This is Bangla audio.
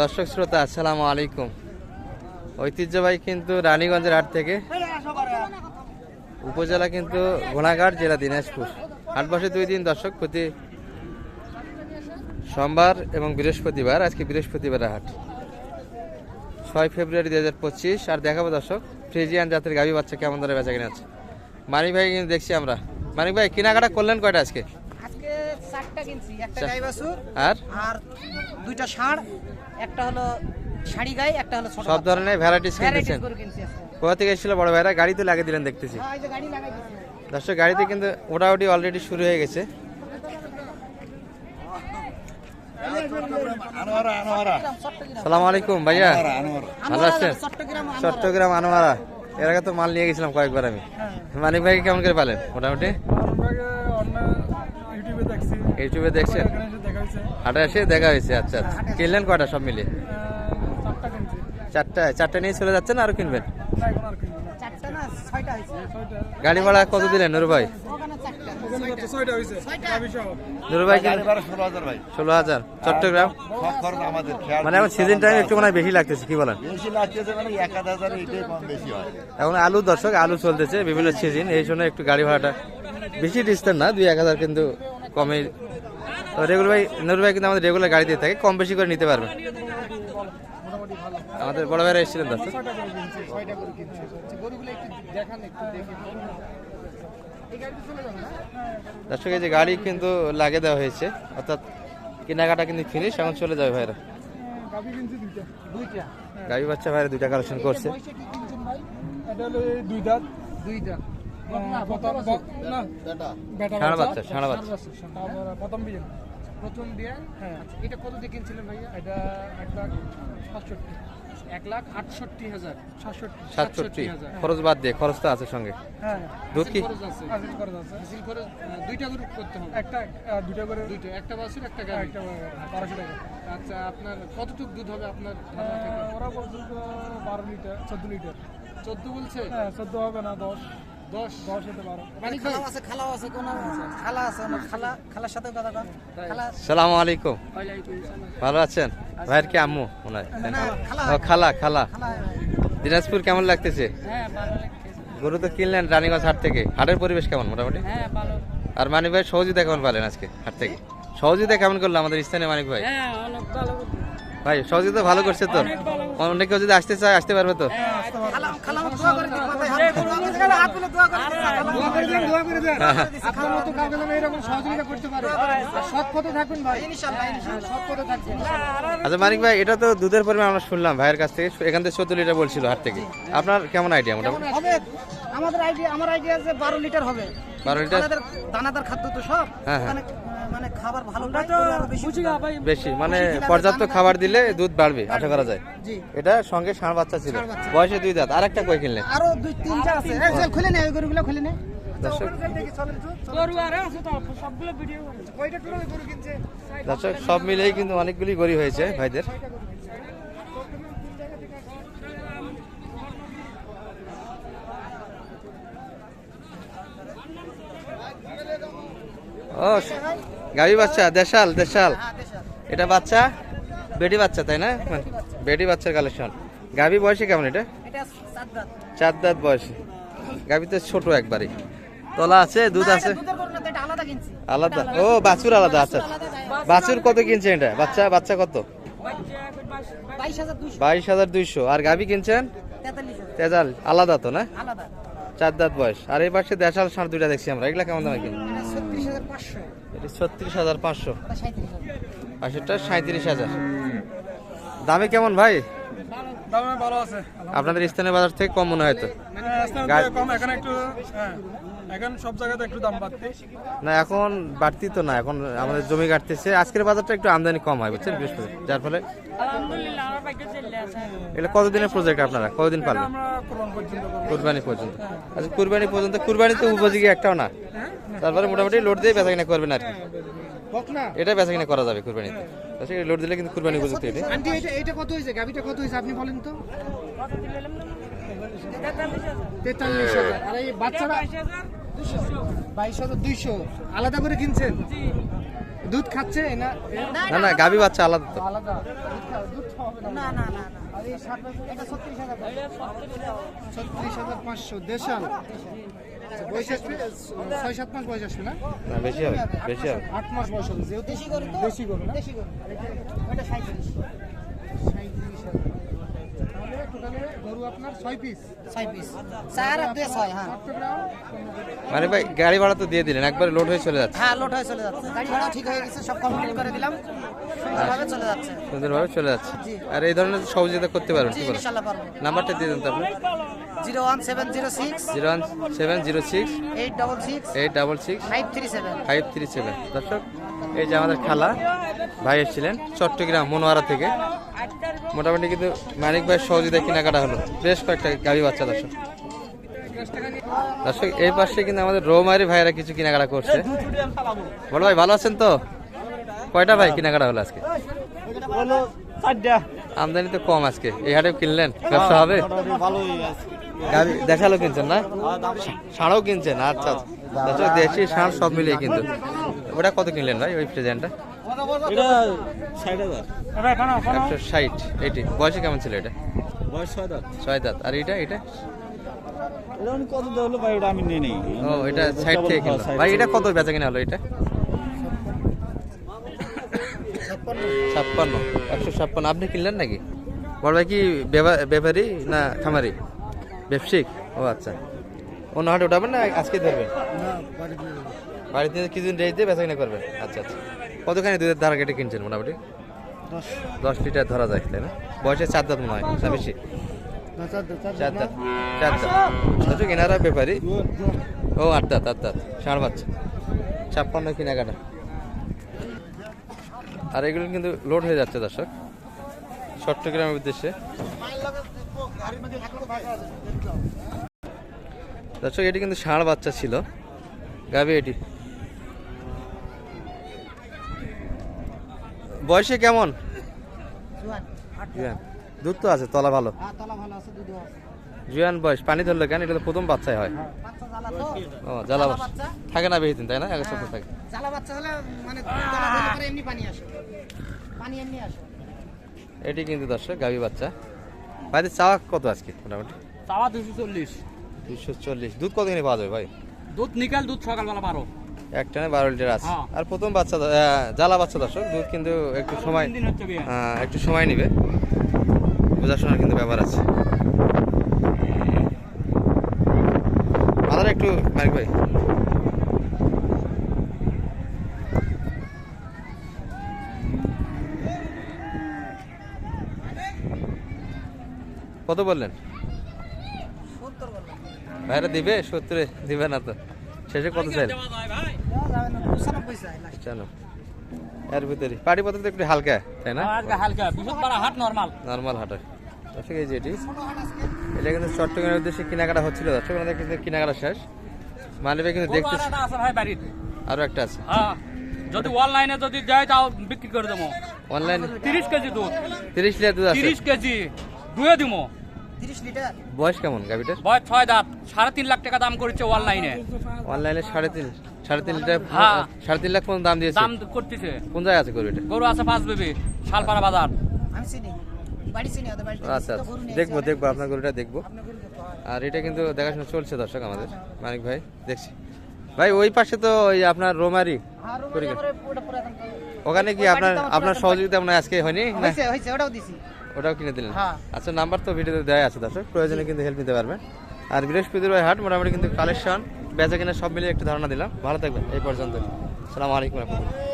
দর্শক শ্রোতা আসসালামু আলাইকুম। ঐতিহ্যবাহী কিন্তু রানীগঞ্জের হাট থেকে উপজেলা কিন্তু ঘোড়াঘাট জেলা দিনাজপুর। হাট বসে দুই দিন দর্শক প্রতি সোমবার এবং বৃহস্পতিবার আজকে বৃহস্পতিবার হাট। ছয় ফেব্রুয়ারি দু হাজার পঁচিশ আর দেখাবো দর্শক ফ্রিজিয়ান জাতের গাভী বাচ্চা কেমন ধরে বেচা কিনা আছে মানিক ভাই কিন্তু দেখছি আমরা। মানিক ভাই কেনাকাটা করলেন কয়টা আজকে? আর দুইটা ষাঁড়। একটা হলো শাড়ি গাই একটা হলো সব ধরনের ভ্যারাইটিস কিনতেছেন? কোথা থেকে এসেছিল বড় ভাইরা? গাড়ি তো লাগিয়ে দিলেন দেখতেছি। হ্যাঁ এই যে গাড়ি লাগাই দর্শক গাড়িতে কিন্তু মোটামুটি অলরেডি শুরু হয়ে গেছে। সালাম আলাইকুম ভাইয়া। ভালো আছেন? চট্টগ্রাম চট্টগ্রাম আনোয়ারা। এর আগে তো মাল নিয়ে গেছিলাম কয়েকবার আমি। মানিক ভাইকে কেমন করে পালেন? মোটামুটি? ইউটিউবে দেখছেন? এখানে এসে দেখা হয়েছে হাটে এসে দেখা হয়েছে আচ্ছা আচ্ছা। কিনলেন কয়টা সব মিলিয়ে চারটা চারটা নিয়ে চলে যাচ্ছেন আর কিনবেন? না এখন আর কিনবো না। চারটা না ছয়টা হয়েছে। ছয়টা। গাড়ি ভাড়া কত দিলেন নুরু ভাই? নুরু ষোলো হাজার চট্টগ্রাম? খেয়াল মানে এখন সিজন টাইম একটু মনে হয় বেশি লাগতেছে কি বলেন? বেশি লাগতেছে মানে হয়। এখন আলু দর্শক আলু চলতেছে বিভিন্ন সিজন এই জন্য একটু গাড়ি ভাড়াটা বেশি ডিস্টেন্স না দুই এক হাজার কিন্তু কমে রেগুলার ভাই নুরু ভাই কিন্তু আমাদের রেগুলার গাড়ি দিয়ে থাকে কম বেশি করে নিতে পারবেন আমাদের বড় ভাইরা এসেছিলেন দর্শক ছয়টা গরু কিনছি গরুগুলো একটু দেখান একটু দেখি দর্শক এই যে গাড়ি কিন্তু লাগিয়ে দেওয়া হয়েছে অর্থাৎ কেনাকাটা কিন্তু ফিনিশ এখন চলে যাবে ভাইরা। গাভী কিনছি দুইটা দুইটা গাড়ি বাচ্চা। ভাইরা দুইটা কালেকশন করছে বাচ্চা। প্রথম প্রথম বিয়ে হ্যাঁ। আচ্ছা এটা কত দিয়ে কিনছিলেন ভাইয়া? এটা এক লাখ সাতষট্টি। এক লাখ আটষট্টি হাজার। সাতষট্টি। সাতষট্টি। খরচ বাদ দিয়ে খরচ আছে সঙ্গে। হ্যাঁ। দুধ কি? খরচ আছে। আসিল আছে। হাসিল করে দুইটা গরু করতে হবে। একটা দুইটা করে দুইটা একটা বাছুর একটা গাড়ি একটা বারোশো টাকা। আচ্ছা আপনার কতটুকু দুধ হবে আপনার ওরা পর্যন্ত বারো লিটার চোদ্দ লিটার। চোদ্দ বলছে? হ্যাঁ চোদ্দ হবে না দশ। দশ। দশ হতে বারো মানে খালা আছে খালা আছে কোন খালা আছে আমার খালা খালার সাথে কথা কন খালা সালাম আলাইকুম। ভালো আছেন? ভাইয়ের কি আম্মু? মনে হয়। খালা ও খালা দিনাজপুর কেমন লাগতেছে? হ্যাঁ লাগতেছে। গরু তো কিনলেন রানীগঞ্জ হাট থেকে। হাটের পরিবেশ কেমন মোটামুটি? হ্যাঁ আর মানিক ভাই সহযোগিতা কেমন পালেন আজকে হাট থেকে? সহযোগিতা কেমন করল আমাদের স্থানীয় মানিক ভাই? হ্যাঁ ভাই সহযোগিতা ভালো করছে তো? অনেক কেউ যদি আসতে চায় আসতে পারবে তো? আচ্ছা মানিক ভাই এটা তো দুধের পরিমাণ আমরা শুনলাম। ভাইয়ের কাছ থেকে এখান থেকে চোদ্দ লিটার বলছিল হাট থেকে। আপনার কেমন আইডিয়া মোটামুটি? হবে। আমাদের আইডিয়া আমার আইডিয়া আছে বারো লিটার হবে। বারো লিটার দানাদার দানাদার খাদ্য তো সব। হ্যাঁ, হ্যাঁ। মানে খাবার ভালো বেশি মানে পর্যাপ্ত খাবার দিলে দুধ বাড়বে আশা করা যায়। জি। এটা সঙ্গে ষাঁড় বাচ্চা ছিল। বয়সে দুই দাঁত আর একটা কই কিনলে? আরও দুই তিনটা আছে। এই যে খুলে নে ওই গরুগুলো খুলে নে। দর্শক গরু আরে আছে তো সবগুলো ভিডিও কয়টা টোটাল গরু কিনছে? দর্শক সব মিলেই কিন্তু অনেকগুলি গড়ি হয়েছে ভাইদের। ও গাভী বাচ্চা দেশাল দেশাল। এটা বাচ্চা? বেটি বাচ্চা তাই না? বেটি বাচ্চার কালেকশন গাভী বয়সে কেমন এটা? চার দাঁত। বয়সে। গাভী তো ছোট একবারই। তলা আছে দুধ আছে? আলাদা ও বাছুর আলাদা আচ্ছা। বাছুর কত কিনছেন এটা? বাচ্চা বাচ্চা কত? বাইশ হাজার দুইশো। আর গাভী কিনছেন? তেজাল। আলাদা তো না? চার দাঁত বয়স। আর এই পাশে দেশাল ষাঁড় দুইটা দেখছি আমরা। এগুলা কেমন দামে কিনি এটা ছত্রিশ হাজার পাঁচশো। এটা ছত্রিশ হাজার। পাঁচশো সাঁত্রিশ হাজার। দামে কেমন ভাই? আপনাদের স্থানীয় বাজার থেকে কম মনে হয় তো? হ্যাঁ, হ্যাঁ না এখন বাড়তি তো না এখন আমাদের জমি কাটতেছে। আজকের বাজারটা একটু আমদানি কম হয় বুঝছেন? বৃহস্পতি যার ফলে এটা কতদিনের প্রজেক্ট আপনারা? কতদিন পারবেন? কুরবানি পর্যন্ত। আচ্ছা কুরবানি পর্যন্ত কুরবানি তো উপযোগী একটাও না। তারপরে মোটামুটি লোড দিয়ে বেচা কিনা করবেন আর কি। না। এটা বেচা কিনা করা যাবে কুরবানিতে। আচ্ছা লোড দিলে কিন্তু কুরবানি উপযুক্ত এটা আন্টি এটা এটা কত হয়েছে গাবিটা কত হয়েছে আপনি বলেন তো। তেতাল্লিশ হাজার। আর এই বাচ্চারা বাইশ হাজার দুইশো। আলাদা করে কিনছেন? দুধ খাচ্ছে? না না না গাভী বাচ্চা আলাদা তো। আলাদা। দুধ খাওয়াবে না। না ছত্রিশ হাজার পাঁচশো। দেশাল। ছয় সাত মাস বয়স আসবে না? বেশি হবে বেশি হবে। আট মাস বয়স হবে যেহেতু দেশি গরু তো? দেশি গরু না? দেশি গরু ওটা সাঁত্রিশ সাঁইত্রিশ হাজার তাহলে টোটালে গরু আপনার পিস পিস আর হ্যাঁ। মানে ভাই গাড়ি ভাড়া তো দিয়ে দিলেন একবারে লোড হয়ে চলে যাচ্ছে। হ্যাঁ লোড হয়ে চলে যাচ্ছে। গাড়ি ভাড়া ঠিক হয়ে গেছে সব কমপ্লিট করে দিলাম। সুন্দরভাবে চলে যাচ্ছে। সুন্দরভাবে চলে যাচ্ছে। আর এই ধরনের সহযোগিতা করতে পারবেন জি কি বলেন পারব। নাম্বারটা দিয়ে দেন তো আপনি zero one seven zero six. Zero one seven zero six. Eight double six. Eight double six. Five three seven. Five three seven. দর্শক এই যে আমাদের খালা ভাই এসেছিলেন চট্টগ্রাম মনোয়ারা থেকে। মোটামুটি কিন্তু মানিক ভাইয়ের সহযোগিতা কেনাকাটা হলো। বেশ কয়েকটা গাভী বাচ্চা দর্শক। দর্শক, এই পাশে কিন্তু আমাদের রৌমারি ভাইয়েরা কিছু কেনাকাটা করছে। বড় ভাই, ভালো আছেন তো? কয়টা ভাই কেনাকাটা হলো আজকে? আমদানি তো কম আজকে। এই হাটে কিনলেন? ব্যবসা হবে? দেখাল কিনছেন না? ষাঁড়ও কিনছেন? আচ্ছা আচ্ছা। দেশি ষাঁড় সব মিলিয়ে কিন্তু। ওটা কত কিনলেন ভাই ওই প্রেজেন্টটা? এটা ষাট হাজার। একশো ষাট এইটি বয়সে কেমন ছিল এটা? বয়স ছয় দাঁত। ছয় দাঁত। আর এটা এটা? এটা কত দেওয়া হলো ভাই ওটা আমি নিয়ে নেই। ও এটা সাইড থেকে কিনলো। ভাই এটা কত বেচা কিনা হলো এটা? ছাপ্পান্ন। একশো ছাপ্পান্ন। আপনি কিনলেন নাকি? বড় ভাই কি ব্যাপারী না খামারি? ব্যবসায়িক? ও আচ্ছা। অন্য হাটে উঠাবেন না আজকে ধরবেন? বাড়িতে কিছুদিন রেস দিয়ে বেচা কিনা করবেন? আচ্ছা আচ্ছা। কতখানি দুধের ধারা কেটে কিনছেন মোটামুটি? দশ। লিটার ধরা যায় তাই না? বয়সে চার দাঁত মনে হয় না বেশি? চার দাঁত চার দাঁত দর্শক এনারা ব্যাপারী। ও আট দাঁত আট দাঁত ষাঁড় বাচ্চা। ছাপ্পান্ন কেনাকাটা। আর এগুলো কিন্তু লোড হয়ে যাচ্ছে দর্শক। চট্টগ্রামের উদ্দেশ্যে। দর্শক এটি কিন্তু ষাঁড় বাচ্চা ছিল। গাবি এটি। বয়সে কেমন? দুধ তো আছে তলা ভালো। হ্যাঁ তলা ভালো আছে দুধও আছে। জুয়ান বয়স পানি ধরলো কেন? এটা তো প্রথম বাচ্চাই হয়। জ্বালা ও জ্বালা বাচ্চা? থাকে না বেশি দিন তাই না? এক সপ্তাহ থাকে। জ্বালা বাচ্চা হলে মানে দুধ তলা দিলে পরে এমনি পানি আসে। পানি এমনি আসে। এটি কিন্তু দর্শক গাভী বাচ্চা। বাড়িতে চাওয়া কত আজকে মোটামুটি? চাওয়া দুশো চল্লিশ। দুশো চল্লিশ। দুধ কত কিনে পাওয়া যাবে ভাই? দুধ নিকাল দুধ সকালবেলা বারো। একটা না বারো লিটার আছে। হ্যাঁ। আর প্রথম বাচ্চা জ্বালা বাচ্চা দর্শক দুধ কিন্তু একটু সময় একটু সময় নেবে। বোঝাশোনার কিন্তু ব্যাপার আছে। মাথাটা একটু মানিক ভাই। কত বললেন। ভাইরা দিবে? সত্তরে দিবে না তো? শেষে কত চাই। জানো এর ভিতরে। পাটি পত্র তো একটু হালকা তাই না? হালকা হাট নর্মাল। নর্মাল হাটে। এই যে এটি। এটা কিন্তু চট্টগ্রামের উদ্দেশ্যে কেনাকাটা হচ্ছিল আমাদের কিন্তু কেনাকাটা শেষ। মালিবে কিন্তু দেখতে আছে আরও একটা আছে। হ্যাঁ। যদি অনলাইনে যদি যায় তাও বিক্রি করে দেবো। অনলাইনে তিরিশ কেজি দুধ। তিরিশ লিটার দুধ তিরিশ কেজি। দুয়ে দিব বয়স কেমন গাভিটার? বয়স ছয় দাঁত। সাড়ে তিন লাখ টাকা দাম করেছে অনলাইনে। অনলাইনে সাড়ে তিন সাড়ে তিন লিটার হ্যাঁ। সাড়ে তিন লাখ পর্যন্ত দাম দিয়েছে। দাম করতেছে। কোন জায়গায় আছে গরু এটা গরু আছে পাঁচ বেবি শালপাড়া বাজার। আমি চিনি। আচ্ছা আচ্ছা। দেখব দেখব আপনার গরুটা দেখব। হয়। আর এটা কিন্তু দেখাশোনা চলছে দর্শক আমাদের। মানিক ভাই দেখছি। ভাই ওই পাশে তো ওই আপনার রোমারি তো- ওখানে কি আপনার আপনার সহযোগিতা মনে আজকে হয়নি? হয়েছে ওটাও দিছি। ওটাও কিনে দিলেন? হ্যাঁ। আচ্ছা নাম্বার তো ভিডিওতে দেওয়া আছে দর্শক। প্রয়োজনে কিন্তু হেল্প নিতে পারবেন। আর বৃহস্পতিবার হাট মোটামুটি কিন্তু কালেকশন বেচা কিনা সব মিলিয়ে একটু ধারণা দিলাম। ভালো থাকবেন এই পর্যন্ত সালাম আলাইকুম রহমতুল্লাহ।